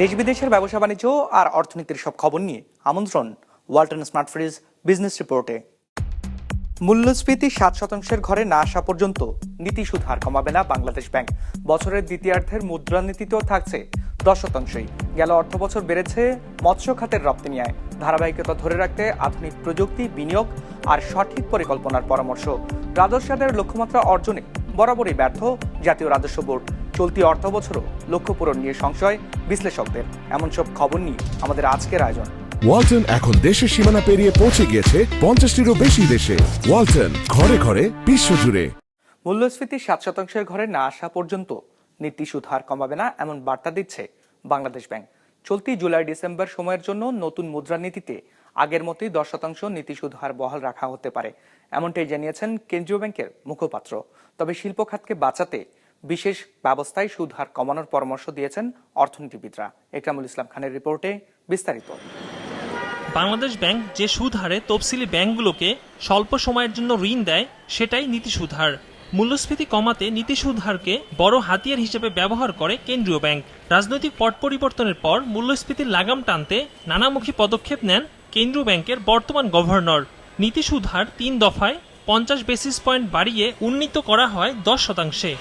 দেশ বিদেশের ব্যবসা বাণিজ্য আর অর্থনীতির সব খবর নিয়ে আমন্ত্রণ ওয়ালটন স্মার্ট ফ্রিজ বিজনেস রিপোর্টে। মূল্যস্ফীতি সাত শতাংশের ঘরে না আসা পর্যন্ত নীতি সুদ হার কমাবে না বাংলাদেশ ব্যাংক। বছরের দ্বিতীয়ার্ধের মুদ্রানীতিতেও থাকছে দশ শতাংশই। গেল অর্থ বছর বেড়েছে মৎস্য খাতের রপ্তানি আয়। ধারাবাহিকতা ধরে রাখতে আধুনিক প্রযুক্তি, বিনিয়োগ আর সঠিক পরিকল্পনার পরামর্শ। রাজস্ব আদায়ের লক্ষ্যমাত্রা অর্জনে বরাবরই ব্যর্থ জাতীয় রাজস্ব বোর্ড। চলতি অর্থ বছরও লক্ষ্য পূরণ নিয়ে সংশয় বিশ্লেষকদের। এমন সব খবর নিয়ে আমাদের আজকের আয়োজন। ওয়ালটন এখন দেশের সীমানা পেরিয়ে পৌঁছে গিয়েছে পঞ্চাশটিরও বেশি দেশে। ওয়ালটন ঘরে ঘরে বিশ্বজুড়ে মূল্যস্ফীতি সাত শতাংশের ঘরে না আসা পর্যন্ত নীতি সুদ হার কমাবে না এমন বার্তা দিচ্ছে বাংলাদেশ ব্যাংক। চলতি জুলাই ডিসেম্বর সময়ের জন্য নতুন মুদ্রানীতিতে আগের মতোই দশ শতাংশ নীতি সুদ হার বহাল রাখা হতে পারে। এমনটাই জানিয়েছেন কেন্দ্রীয় ব্যাংকের মুখপাত্র। তবে শিল্প খাতকে বাঁচাতে বিশেষ ব্যবস্থায় সুদ হার কমানোর পরামর্শ দিয়েছেন অর্থনীতিবিদরা। একরামুল ইসলাম খানের রিপোর্টে বিস্তারিত। বাংলাদেশ ব্যাংক যে সুদ হারে তফসিলি ব্যাংকগুলোকে স্বল্প সময়ের জন্য ঋণ দেয়, সেটাই নীতি সুদ হার। মূল্যস্ফীতি কমাতে নীতি সুদ হারকে বড় হাতিয়ার হিসেবে ব্যবহার করে কেন্দ্রীয় ব্যাংক। রাজনৈতিক পট পরিবর্তনের পর মূল্যস্ফীতির লাগাম টানতে নানামুখী পদক্ষেপ নেন কেন্দ্রীয় ব্যাংকের বর্তমান গভর্নর। নীতি সুদ হার তিন দফায় পঞ্চাশ বেসিস পয়েন্ট বাড়িয়ে উন্নীত করা হয় দশ শতাংশে।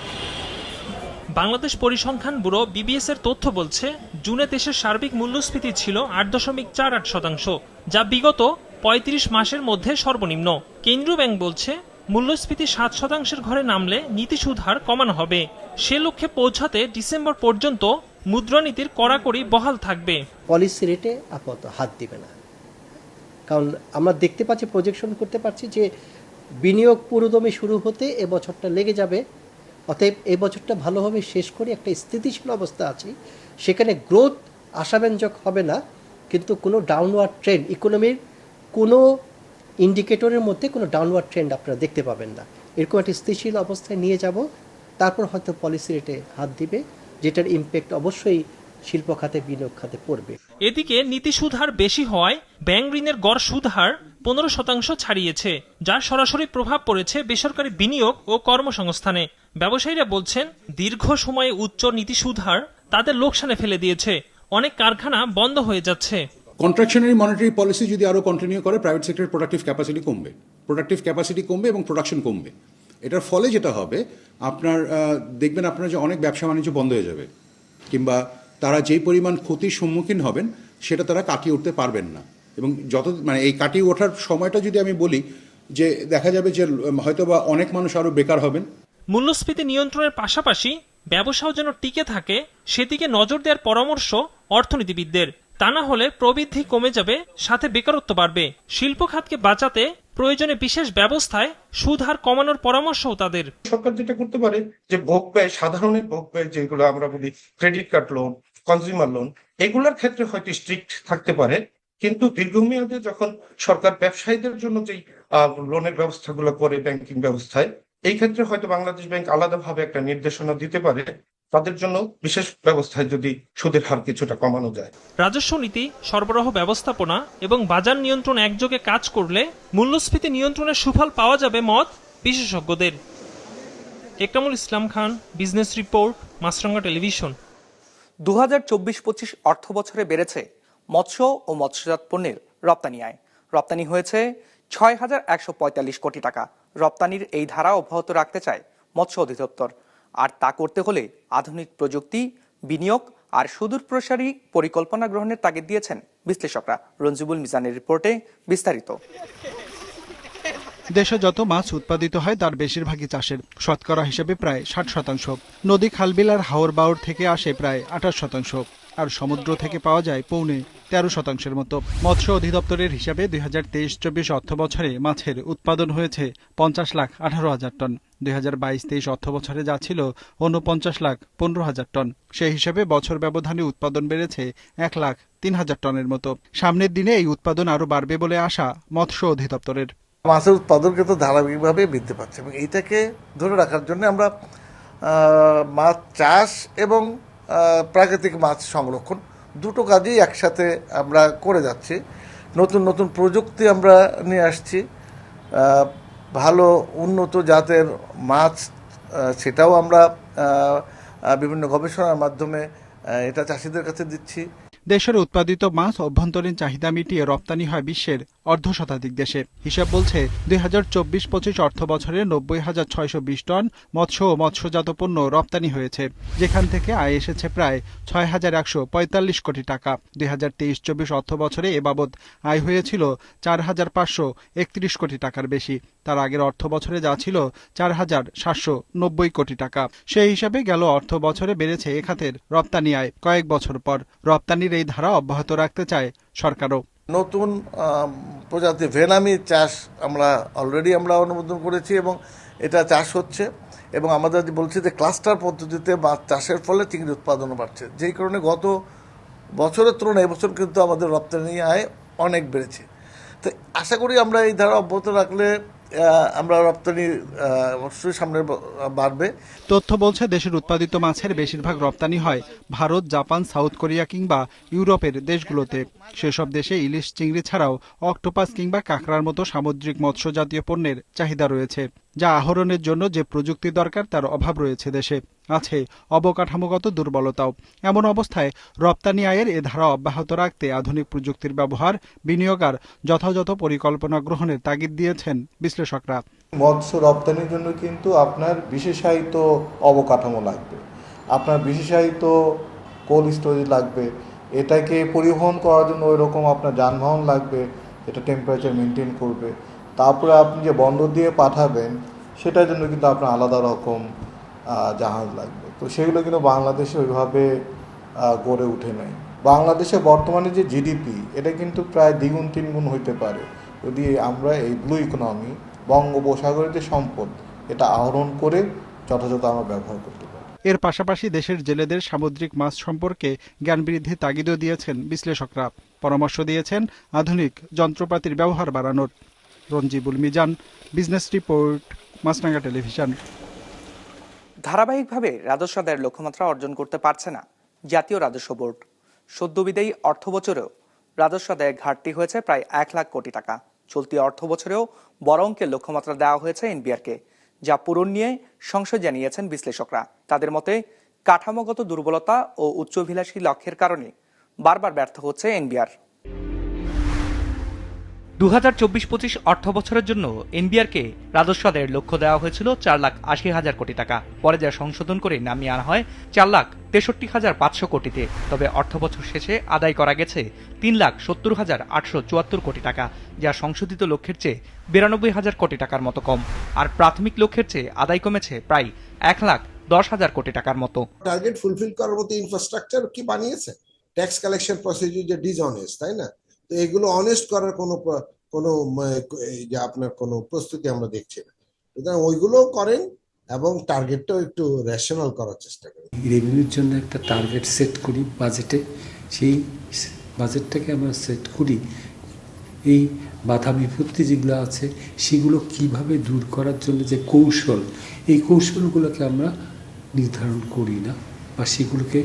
বাংলাদেশ পরিসংখ্যান ব্যুরো বিবিএস এর তথ্য বলছে, জুনে দেশের সার্বিক মূল্যস্ফীতি ছিল আট দশমিক চার আট শতাংশ, যা বিগত পঁয়ত্রিশ মাসের মধ্যে সর্বনিম্ন। কেন্দ্রীয় ব্যাংক বলছে, মূল্যস্ফীতি সাত শতাংশের ঘরে নামলে নীতি সুদ হার কমানো হবে। সে লক্ষ্যে পৌঁছাতে ডিসেম্বর পর্যন্ত মুদ্রানীতির কড়াকড়ি বহাল থাকবে। পলিসি রেটে আপাতত হাত দিবে না। কারণ আমরা দেখতে পাচ্ছি, প্রজেকশন করতে পারছি যে বিনিয়োগ পুরোদমে শুরু হতে এবছরটা লেগে যাবে। অতএব এই বছরটা ভালোভাবে শেষ করে একটা স্থিতিশীল অবস্থা আছে। সেখানে গ্রোথ আশাব্যঞ্জক হবে না, কিন্তু কোনো ডাউনওয়ার্ড ট্রেন্ড ইকোনমির কোনো ইন্ডিকেটরের মধ্যে কোনো ডাউনওয়ার্ড ট্রেন্ড আপনারা দেখতে পাবেন না। এরকম একটা স্থিতিশীল অবস্থায় নিয়ে যাব, তারপর হয়তো পলিসি রেটে হাত দিবে, যেটার ইম্প্যাক্ট অবশ্যই শিল্প খাতে, বিনিয়োগ খাতে পড়বে। এদিকে নীতি সুদ হার বেশি হওয়ায় ব্যাংক ঋণের গড় সুদ হার পনেরো শতাংশ ছাড়িয়েছে, যার সরাসরি প্রভাব পড়েছে বেসরকারি বিনিয়োগ ও কর্মসংস্থানে। ব্যবসায়ীরা বলছেন, দীর্ঘ সময়ে উচ্চ নীতি সুদ হার তাদের লোকসানে ফেলে দিয়েছে। অনেক কারখানা বন্ধ হয়ে যাচ্ছে। কন্ট্রাকশনারি মনিটারি পলিসি যদি আরও কন্টিনিউ করে প্রাইভেট সেক্টরের প্রোডাক্টিভ ক্যাপাসিটি কমবে। প্রোডাক্টিভ ক্যাপাসিটি কমবে এবং প্রোডাকশন কমবে। এটার ফলে যেটা হবে, আপনার দেখবেন আপনার যে অনেক ব্যবসা বাণিজ্য বন্ধ হয়ে যাবে। কিংবা তারা যেই পরিমাণ ক্ষতির সম্মুখীন হবেন, সেটা তারা কাটিয়ে উঠতে পারবেন না। এবং যত মানে এই কাটিয়ে ওঠার সময়টা যদি আমি বলি যে দেখা যাবে যে হয়তোবা অনেক মানুষ আরও বেকার হবেন। মূল্যস্ফীতি নিয়ন্ত্রণের পাশাপাশি ব্যবসাও যেন টিকে থাকে সেদিকে নজর দেওয়ার পরামর্শ অর্থনীতিবিদদের। তা না হলে প্রবৃদ্ধি কমে যাবে সাথে বেকারত্ব বাড়বে। শিল্প খাতকে বাঁচাতে প্রয়োজনে বিশেষ ব্যবস্থায় সুদ হার কমানোর পরামর্শও তাদের। সরকার যেটা করতে পারে যে ভোগ ব্যয় সাধারণের ভোগ ব্যয় যেগুলো আমরা বলি credit card loan consumer loan এগুলোর ক্ষেত্রে হয়তো স্ট্রিক্ট থাকতে পারে। কিন্তু দীর্ঘমেয়াদে যখন সরকার ব্যবসায়ীদের জন্য যেই লোনের ব্যবস্থাগুলো করে ব্যাংকিং ব্যবস্থায় এই ক্ষেত্রে হয়তো বাংলাদেশ ব্যাংক আলাদাভাবে একটা নির্দেশনা দিতে পারে। তাদের জন্য বিশেষ ব্যবস্থায় যদি সুদের হার কিছুটা কমানো যায়। রাজস্ব নীতি সরবরাহ ব্যবস্থাপনা এবং বাজার নিয়ন্ত্রণ একযোগে কাজ করলে মূল্যস্ফীতি নিয়ন্ত্রণের সুফল পাওয়া যাবে মত বিশেষজ্ঞদের। Ekramul Islam Khan business report Maasranga television. দু হাজার চব্বিশ পঁচিশ অর্থ বছরে বেড়েছে মৎস্য ও মৎস্যজাত পণ্যের রপ্তানি আয়। রপ্তানি হয়েছে ছয় হাজার একশো পঁয়তাল্লিশ কোটি টাকা। রপ্তানির এই ধারা অব্যাহত রাখতে চায় মৎস্য অধিদপ্তর। আর তা করতে হলে আধুনিক প্রযুক্তি, বিনিয়োগ আর সুদূর প্রসারী পরিকল্পনা গ্রহণের তাগিদ দিয়েছেন বিশ্লেষকরা। রঞ্জিবুল মিজানের রিপোর্টে বিস্তারিত। দেশে যত মাছ উৎপাদিত হয়, তার বেশিরভাগই চাষের। শতকরা হিসেবে প্রায় ষাট শতাংশ। নদী, খালবিল আর হাওর বাওর থেকে আসে প্রায় আঠাশ শতাংশ। আর সমুদ্র থেকে পাওয়া যায় পৌনে তেরো শতাংশের মতো। মৎস্য অধিদপ্তরের হিসাবে দুই হাজার তেইশ চব্বিশ অর্থ বছরে মাছের উৎপাদন হয়েছে পঞ্চাশ লাখ আঠারো হাজার টন। দুই হাজার বাইশ তেইশ অর্থ বছরে যা ছিল উনপঞ্চাশ লাখ পনেরো হাজার টন। সেই হিসাবে বছর ব্যবধানে উৎপাদন বেড়েছে এক লাখ তিন হাজার টনের মতো। সামনের দিনে এই উৎপাদন আরও বাড়বে বলে আশা মৎস্য অধিদপ্তরের। মাছের উৎপাদন কিন্তু ধারাবাহিকভাবে বৃদ্ধি পাচ্ছে এবং এইটাকে ধরে রাখার জন্য আমরা মাছ চাষ এবং প্রাকৃতিক মাছ সংরক্ষণ দুটো কাজই একসাথে আমরা করে যাচ্ছি। নতুন নতুন প্রযুক্তি আমরা নিয়ে আসছি। ভালো, উন্নত জাতের মাছ সেটাও আমরা বিভিন্ন গবেষণার মাধ্যমে এটা চাষিদের কাছে দিচ্ছি। দেশের উৎপাদিত মাছ অভ্যন্তরীণ চাহিদা মিটিয়ে রপ্তানি হয় বিশ্বের অর্ধ শতাধিক দেশে। হিসাব বলছে, দুই হাজার চব্বিশ পঁচিশ অর্থ বছরে নব্বই হাজার ছয়শো বিশ টন মৎস্য ও মৎস্যজাত পণ্য রপ্তানি হয়েছে, যেখান থেকে আয় এসেছে প্রায় ছয় হাজার একশো পঁয়তাল্লিশ কোটি টাকা। দুই হাজার তেইশ চব্বিশ অর্থ বছরে এ বাবদ আয় হয়েছিল চার হাজার পাঁচশো একত্রিশ কোটি টাকার বেশি। তার আগের অর্থ বছরে যা ছিল চার হাজার সাতশো নব্বই কোটি টাকা। সেই হিসাবে গেল অর্থ বছরে বেড়েছে এ খাতের রপ্তানি আয় কয়েক বছর পর। রপ্তানির এই ধারা অব্যাহত রাখতে চায় সরকারও। নতুন প্রজাতি ভেনামি চাষ আমরা অলরেডি আমরা অনুমোদন করেছি এবং এটা চাষ হচ্ছে এবং আমাদের বলছি যে ক্লাস্টার পদ্ধতিতে বা চাষের ফলে চিংড়ি উৎপাদনও বাড়ছে। যেই কারণে গত বছরের তুলনায় এবছর কিন্তু আমাদের রপ্তানি আয় অনেক বেড়েছে। তো আশা করি আমরা এই ধারা অব্যাহত রাখলে আমরা রপ্তানি অবশ্যই সামনে বাড়বে। তথ্য বলছে, দেশের উৎপাদিত মাছের বেশিরভাগ রপ্তানি হয় ভারত, জাপান, সাউথ কোরিয়া কিংবা ইউরোপের দেশগুলোতে। সেসব দেশে ইলিশ, চিংড়ি ছাড়াও অক্টোপাস কিংবা কাঁকড়ার মতো সামুদ্রিক মৎস্য জাতীয় পণ্যের চাহিদা রয়েছে। যা আহরণের জন্য যে প্রযুক্তি দরকার তার অভাব রয়েছে দেশে। আছে অবকাঠামোগত দুর্বলতাও। এমন অবস্থায় রপ্তানি আয়ের এ ধারা অব্যাহত রাখতে আধুনিক প্রযুক্তির ব্যবহার, বিনিয়োগ আর যথাযথ পরিকল্পনা গ্রহণের তাগিদ দিয়েছেন বিশ্লেষকরা। মৎস্য রপ্তানির জন্য কিন্তু আপনার বিশেষায়িত অবকাঠামো লাগবে। আপনার বিশেষায়িত কোল্ড স্টোরেজ লাগবে। এটাকে পরিবহন করার জন্য ওই রকম আপনার যানবাহন লাগবে। এটা টেম্পারেচার মেনটেন করবে। তারপরে আপনি যে বন্দর দিয়ে পাঠাবেন, সেটার জন্য কিন্তু আপনার আলাদা রকম জাহাজ লাগবে। তো সেগুলো কিন্তু বাংলাদেশে ওইভাবে গড়ে উঠে নাই। বাংলাদেশে বর্তমানে যে জিডিপি এটা কিন্তু প্রায় দ্বিগুণ তিনগুণ হইতে পারে। যদি আমরা এই ব্লু ইকোনমি বঙ্গোপসাগরের যে সম্পদ, এটা আহরণ করে যথাযথ আমরা ব্যবহার করতে পারি। এর পাশাপাশি দেশের জেলেদের সামুদ্রিক মাছ সম্পর্কে জ্ঞান বৃদ্ধির তাগিদও দিয়েছেন বিশ্লেষকরা। পরামর্শ দিয়েছেন আধুনিক যন্ত্রপাতির ব্যবহার বাড়ানোর। Ranjibul Mizan, business report, Maasranga television. ধারাবাহিকভাবে রাজস্ব আদায়ের লক্ষ্যমাত্রা অর্জন করতে পারছে না জাতীয় রাজস্ব বোর্ড। সদ্য বিদায়ী অর্থ বছরেও রাজস্ব আদায়ের ঘাটতি হয়েছে প্রায় এক লাখ কোটি টাকা। চলতি অর্থ বছরেও বড় অঙ্কের লক্ষ্যমাত্রা দেওয়া হয়েছে এনবিআরকে, যা পূরণ নিয়ে সংশয় জানিয়েছেন বিশ্লেষকরা। তাদের মতে, কাঠামোগত দুর্বলতা ও উচ্চভিলাষী লক্ষ্যের কারণে বারবার ব্যর্থ হচ্ছে এনবিআর। দু হাজার চব্বিশ পঁচিশ অর্থ বছরের জন্য এনবিআরকে রাজস্ব আদায়ের লক্ষ্য দেওয়া হয়েছিল চার লাখ আশি হাজার কোটি টাকা। পরে যা সংশোধন করে নামিয়ে আনা হয় চার লাখ তেষট্টি হাজার পাঁচশো কোটিতে। তবে অর্থ বছর শেষে আদায় করা গেছে তিন লাখ সত্তর হাজার আটশো চুয়াত্তর কোটি টাকা, যা সংশোধিত লক্ষ্যের চেয়ে বিরানব্বই হাজার কোটি টাকার মতো কম। আর প্রাথমিক লক্ষ্যের চেয়ে আদায় কমেছে প্রায় এক লাখ দশ হাজার কোটি টাকার মতো। টার্গেট ফুলফিল করার মতো ইনফ্রাস্ট্রাকচার কি বানিয়েছে? ট্যাক্স কালেকশন প্রসিডিউর যে ডিসঅনেস্ট তাই না? তো এগুলো অনেস্ট করার কোনো কোনো যে আপনার কোনো প্রস্তুতি আমরা দেখছি না। সুতরাং ওইগুলো করেন এবং টার্গেটটাও একটু রেশনাল করার চেষ্টা করি রেভিনিউর জন্য একটা টার্গেট সেট করি বাজেটে সেই বাজেটটাকে আমরা সেট করি। এই বাধা বিপত্তি যেগুলো আছে, সেগুলো কীভাবে দূর করার জন্য যে কৌশল, এই কৌশলগুলোকে আমরা নির্ধারণ করি না বা সেগুলোকে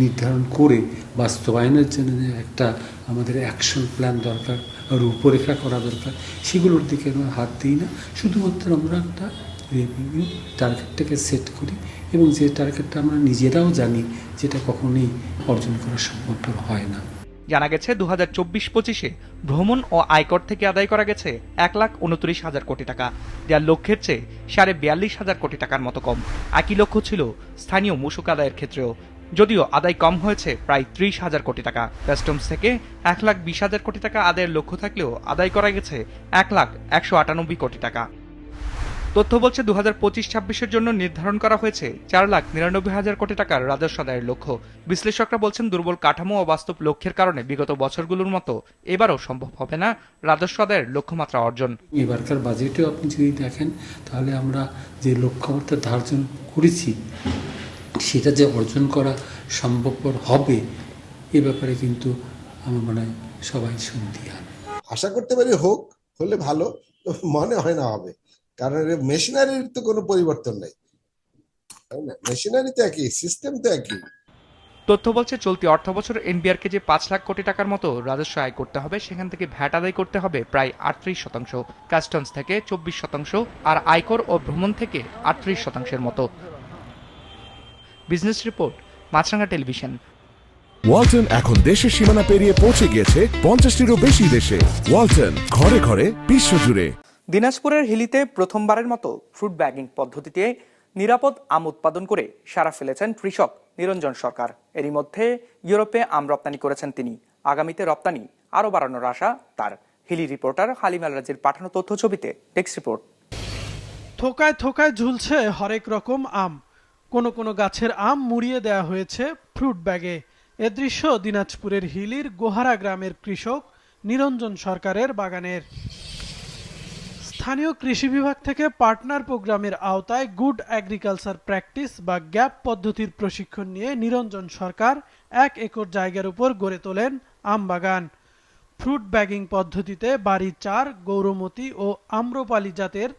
নির্ধারণ করে বাস্তবায়নের জন্য একটা আমাদের অ্যাকশন প্ল্যান দরকার রূপরেখা করা দরকার। সেগুলোর দিকে আমরা হাত দিই না। শুধুমাত্র আমরা একটা রেভিনিউ টার্গেটটাকে সেট করি এবং যে টার্গেটটা আমরা নিজেরাও জানি যেটা কখনোই অর্জন করা সম্ভবপর হয় না। জানা গেছে দু হাজার চব্বিশ পঁচিশে ভ্রমণ ও আয়কর থেকে আদায় করা গেছে এক লাখ উনত্রিশ হাজার কোটি টাকা। যার লক্ষ্যের চেয়ে সাড়ে বিয়াল্লিশ হাজার কোটি টাকার মতো কম। একই লক্ষ্য ছিল স্থানীয় মূসক আদায়ের ক্ষেত্রেও। যদিও আদায় কম হয়েছে, প্রায় ত্রিশ হাজার কোটি টাকা। কাস্টমস থেকে এক লাখ বিশ হাজার কোটি টাকা আদায়ের লক্ষ্য থাকলেও আদায় করা গেছে এক লাখ একশো আটানব্বই কোটি টাকা। তথ্য বলছে দু হাজার পঁচিশ ছাব্বিশের জন্য নির্ধারণ করা হয়েছে চার লাখ নিরানব্বই হাজার কোটি টাকার রাজস্ব আদায়ের লক্ষ্য। বিশ্লেষকরা বলছেন দুর্বল কাঠামো ও বাস্তব লক্ষ্যের কারণে বিগত বছরগুলোর মতো এবারও সম্ভব হবে না রাজস্ব আদায়ের লক্ষ্যমাত্রা অর্জন। এবারকার বাজেটেও আপনি যদি দেখেন, তাহলে আমরা যে লক্ষ্যমাত্রা ধার্য করেছি সেটা যে অর্জন করা সম্ভবপর হবে এ ব্যাপারে কিন্তু আমার মনে হয় সবাই সন্দিহান আশা করতে পারি হোক হলে ভালো মনে হয় না হবে। কারণ মেশিনারির তো কোনো পরিবর্তন নেই। না? মেশিনারি তো একই সিস্টেম তো একই। তথ্য বলছে চলতি অর্থ বছর এনবিআরকে যে পাঁচ লাখ কোটি টাকার মতো রাজস্ব আয় করতে হবে সেখান থেকে ভ্যাট আদায় করতে হবে প্রায় আটত্রিশ শতাংশ। কাস্টমস থেকে চব্বিশ শতাংশ আর আয়কর ও ভ্রমণ থেকে আটত্রিশ শতাংশের মতো। Business report Maasranga television. Walton এখন দেশের সীমানা পেরিয়ে পৌঁছে গিয়েছে পঞ্চাশটিরও বেশি দেশে। ওয়ালটন ঘরে ঘরে বিশ্বজুড়ে দিনাজপুরের হিলিতে প্রথমবারের মতো ফ্রুট ব্যাগিং পদ্ধতিতে নিরাপদ আম উৎপাদন করে সারা ফেলেছেন কৃষক নিরঞ্জন সরকার। এরই মধ্যে ইউরোপে আম রপ্তানি করেছেন তিনি। আগামীতে রপ্তানি আরও বাড়ানোর আশা তার। হিলি রিপোর্টার হালিমাল রাজির পাঠানো তথ্য ছবিতে টেক্সট রিপোর্ট। থোকায় থোকায় ঝুলছে হরেক রকম আম। কোন কোনো গাছের আম মুড়িয়ে দেয়া হয়েছে ফ্রুট ব্যাগে। এ দৃশ্য দিনাজপুরের হিলির গোহারা গ্রামের কৃষক নিরঞ্জন সরকারের বাগানের। স্থানীয় কৃষি বিভাগ থেকে পার্টনার প্রোগ্রামের আওতায় গুড অ্যাগ্রিকালচার প্র্যাকটিস বা গ্যাপ পদ্ধতির প্রশিক্ষণ নিয়ে নিরঞ্জন সরকার এক একর জায়গার উপর গড়ে তোলেন আম বাগান। ফ্রুট ব্যাগিং পদ্ধতিতে বাড়ি চার, গৌরমতি ও আম্রপালি জাতের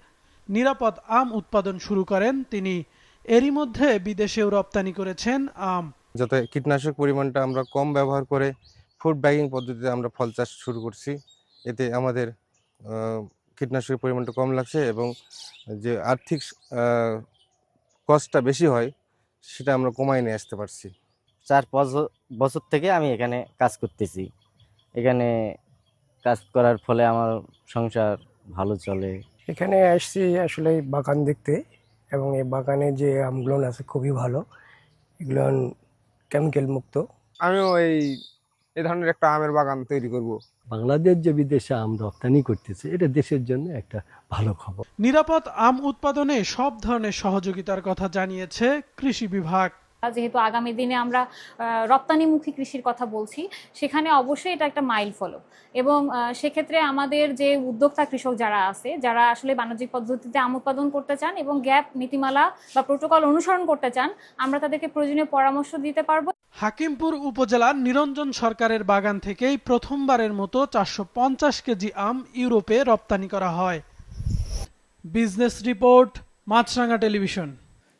নিরাপদ আম উৎপাদন শুরু করেন তিনি। এরই মধ্যে বিদেশেও রপ্তানি করেছেন আম। যাতে কীটনাশক পরিমাণটা আমরা কম ব্যবহার করে ফুড ব্যাগিং পদ্ধতিতে আমরা ফল চাষ শুরু করছি এতে আমাদের কীটনাশকের পরিমাণটা কম লাগছে এবং যে আর্থিক কষ্টটা বেশি হয় সেটা আমরা কমায় নিয়ে আসতে পারছি। চার পাঁচ বছর থেকে আমি এখানে কাজ করতেছি। এখানে কাজ করার ফলে আমার সংসার ভালো চলে। এখানে আসছি আসলে বাগান দেখতে। এবং এই বাগানে যে আমগুলো আছে খুবই ভালো এগুলো কেমিক্যাল মুক্ত। আমিও এই এই ধরনের একটা আমের বাগান তৈরি করব। বাংলাদেশ যে বিদেশে আম রপ্তানি করতেছে এটা দেশের জন্য একটা ভালো খবর। নিরাপদ আম উৎপাদনে সব ধরনের সহযোগিতার কথা জানিয়েছে কৃষি বিভাগ। যেহেতু আগামী দিনে আমরা রপ্তানিমুখী কৃষির কথা বলছি, সেখানে অবশ্যই এটা একটা মাইল ফলক। এবং সেক্ষেত্রে আমাদের যে উদ্যোক্তা কৃষক যারা আছে, যারা আসলে বাণিজ্যিক পদ্ধতিতে আম উৎপাদন করতে চান এবং গ্যাপ নীতিমালা বা প্রোটোকল অনুসরণ করতে চান, আমরা তাদেরকে প্রয়োজনীয় পরামর্শ দিতে পারব। হাকিমপুর উপজেলার নিরঞ্জন সরকারের বাগান থেকেই প্রথমবারের মতো চারশো পঞ্চাশ কেজি আম ইউরোপে রপ্তানি করা হয়। Business report Maasranga television.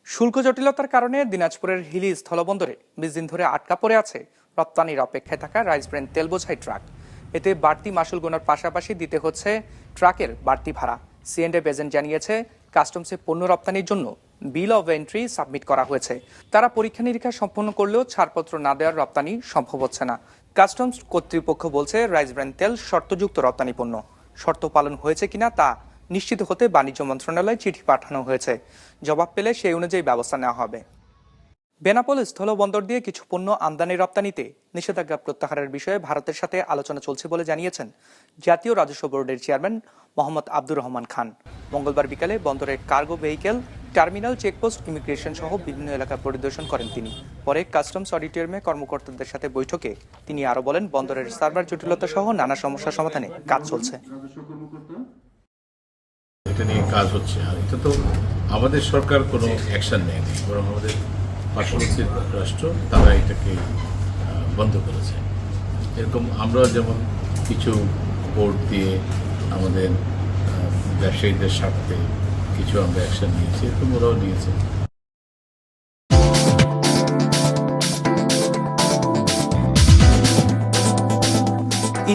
শুল্ক জটিলতার কারণে দিনাজপুরের হিলি স্থলবন্দরে বিশ দিন ধরে আটকা পড়ে আছে রপ্তানির অপেক্ষায় থাকা রাইস ব্রেন তেল বোঝাই ট্রাক। এতে বাড়তি মাসুল গোনার পাশাপাশি দিতে হচ্ছে ট্রাকের বাড়তি ভাড়া। সিএনডে এজেন্ট জানিয়েছে, কাস্টমসে পণ্য রপ্তানির জন্য বিল অব এন্ট্রি সাবমিট করা হয়েছে। তারা পরীক্ষা নিরীক্ষা সম্পন্ন করলেও ছাড়পত্র না দেওয়ার রপ্তানি সম্ভব হচ্ছে না। কাস্টমস কর্তৃপক্ষ বলছে, রাইস ব্র্যান তেল শর্তযুক্ত রপ্তানি পণ্য। শর্ত পালন হয়েছে কিনা তা নিশ্চিত হতে বাণিজ্য মন্ত্রণালয়ে চিঠি পাঠানো হয়েছে। জবাব পেলে সেই অনুযায়ী ব্যবস্থা নেওয়া হবে। বেনাপোল স্থলবন্দর দিয়ে কিছু পণ্য আমদানি রপ্তানিতে নিষেধাজ্ঞা প্রত্যাহারের বিষয়ে ভারতের সাথে আলোচনা চলছে বলে জানিয়েছেন জাতীয় রাজস্ব বোর্ডের চেয়ারম্যান মোহাম্মদ আব্দুর রহমান খান। মঙ্গলবার বিকালে বন্দরের cargo vehicle, terminal, checkpost, immigration সহ বিভিন্ন এলাকা পরিদর্শন করেন তিনি। পরে কাস্টমস অডিটোরিয়ামে কর্মকর্তাদের সাথে বৈঠকে তিনি আরও বলেন, বন্দরের সার্ভার জটিলতা সহ নানা সমস্যা সমাধানে কাজ চলছে। এটা নিয়ে কাজ হচ্ছে। আর এটা তো আমাদের সরকার কোনো অ্যাকশন নেয়নি, বরং আমাদের পার্শ্ববর্তী রাষ্ট্র তারা এটাকে বন্ধ করেছে। এরকম আমরা যেমন কিছু কোর্ট দিয়ে আমাদের ব্যবসায়ীদের স্বার্থে কিছু আমরা অ্যাকশান নিয়েছি, এরকম ওরাও নিয়েছে।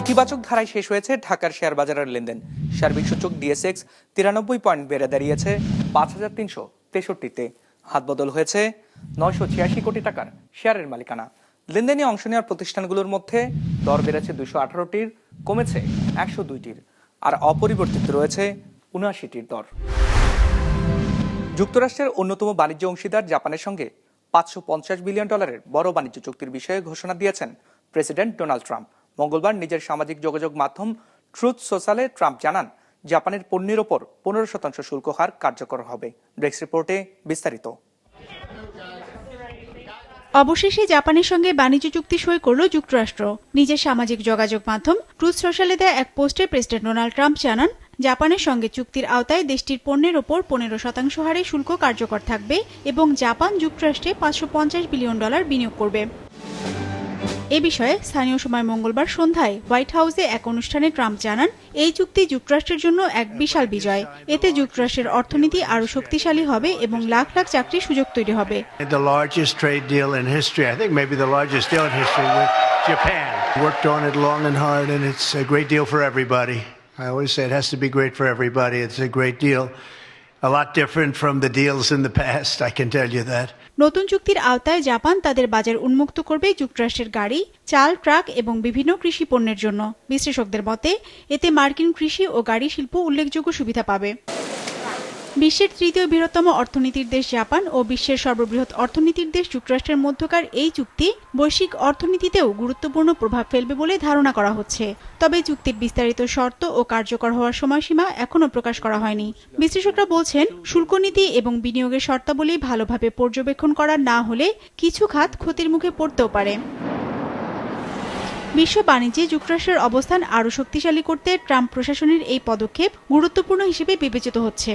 ইতিবাচক ধারায় শেষ হয়েছে ঢাকার শেয়ার বাজারের লেনদেন। সার্বিক সূচক ডিএসএক্স তিরানব্বই পয়েন্ট বেড়ে দাঁড়িয়েছে পাঁচ হাজার তিনশো তেষট্টিতে। হাত বদল হয়েছে নয়শো ছিয়াশি কোটি টাকার শেয়ারের মালিকানা। লেনদেনে অংশ নেওয়ার প্রতিষ্ঠানগুলোর মধ্যে দর বেড়েছে দুশো আঠারোটির, কমেছে একশো দুইটির, আর অপরিবর্তিত রয়েছে উনআশিটির দর। যুক্তরাষ্ট্রের অন্যতম বাণিজ্য অংশীদার জাপানের সঙ্গে পাঁচশো পঞ্চাশ বিলিয়ন ডলারের বড় বাণিজ্য চুক্তির বিষয়ে ঘোষণা দিয়েছেন প্রেসিডেন্ট ডোনাল্ড ট্রাম্প। মঙ্গলবার নিজের সামাজিক যোগাযোগ মাধ্যম ট্রুথ সোশ্যালে ট্রাম্প জানান, জাপানের পণ্যের ওপর পনেরো শতাংশ শুল্ক হার কার্যকর হবে। ব্রেক্স রিপোর্টে বিস্তারিত। অবশেষে জাপানের সঙ্গে বাণিজ্য চুক্তি সই করল যুক্তরাষ্ট্র। নিজের সামাজিক যোগাযোগ মাধ্যম ট্রুথ সোশ্যালে দেয়া এক পোস্টে প্রেসিডেন্ট ডোনাল্ড ট্রাম্প জানান, জাপানের সঙ্গে চুক্তির আওতায় দেশটির পণ্যের ওপর পনেরো শতাংশ হারে শুল্ক কার্যকর থাকবে এবং জাপান যুক্তরাষ্ট্রে পাঁচশো পঞ্চাশ বিলিয়ন ডলার বিনিয়োগ করবে। এ বিষয়ে স্থানীয় সময় মঙ্গলবার সন্ধ্যায় হোয়াইট হাউসে এক অনুষ্ঠানে ট্রাম্প জানান, এই চুক্তি যুক্তরাষ্ট্রের জন্য এক বিশাল বিজয় এতে যুক্তরাষ্ট্রের অর্থনীতি আরও শক্তিশালী হবে এবং লাখ লাখ চাকরির সুযোগ তৈরি হবে I always say it has to be great for everybody. It's a great deal. নতুন চুক্তির আওতায় জাপান তাদের বাজার উন্মুক্ত করবে যুক্তরাষ্ট্রের গাড়ি, চাল, ট্রাক এবং বিভিন্ন কৃষি পণ্যের জন্য। বিশ্লেষকদের মতে, এতে মার্কিন কৃষি ও গাড়ি শিল্প উল্লেখযোগ্য সুবিধা পাবে। বিশ্বের তৃতীয় বৃহত্তম অর্থনীতির দেশ জাপান ও বিশ্বের সর্ববৃহৎ অর্থনীতির দেশ যুক্তরাষ্ট্রের মধ্যকার এই চুক্তি বৈশ্বিক অর্থনীতিতেও গুরুত্বপূর্ণ প্রভাব ফেলবে বলে ধারণা করা হচ্ছে। তবে চুক্তির বিস্তারিত শর্ত ও কার্যকর হওয়ার সময়সীমা এখনও প্রকাশ করা হয়নি। বিশ্লেষকরা বলছেন, শুল্ক নীতি এবং বিনিয়োগের শর্তাবলী ভালোভাবে পর্যবেক্ষণ করা না হলে কিছু খাত ক্ষতির মুখে পড়তেও পারে। বিশ্ব বাণিজ্যে যুক্তরাষ্ট্রের অবস্থান আরও শক্তিশালী করতে ট্রাম্প প্রশাসনের এই পদক্ষেপ গুরুত্বপূর্ণ হিসেবে বিবেচিত হচ্ছে.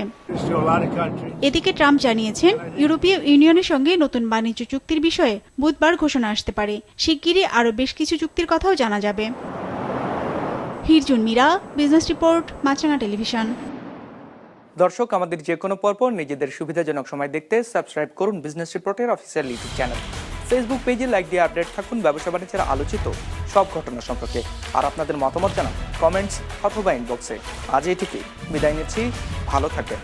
এদিকে ট্রাম্প জানিয়েছেন, ইউরোপীয় ইউনিয়নের সঙ্গে নতুন বাণিজ্য চুক্তির বিষয়ে বুধবার ঘোষণা আসতে পারে। শিগগিরই আরও বেশ কিছু চুক্তির কথাও জানা যাবে। Hirjun Mira, business report, Maasranga television. দর্শক, আমাদের যে কোনো পর্ব নিজেদের সুবিধাজনক সময় দেখতে সাবস্ক্রাইব করুন বিজনেস রিপোর্টের অফিসিয়াল ইউটিউব চ্যানেল। ফেসবুক পেজে লাইক দিয়ে আপডেট থাকুন ব্যবসা বাণিজ্যের আলোচিত সব ঘটনা সম্পর্কে আর আপনাদের মতামত জানান কমেন্টস অথবা ইনবক্সে আজ এটিকে বিদায় নিচ্ছি, ভালো থাকেন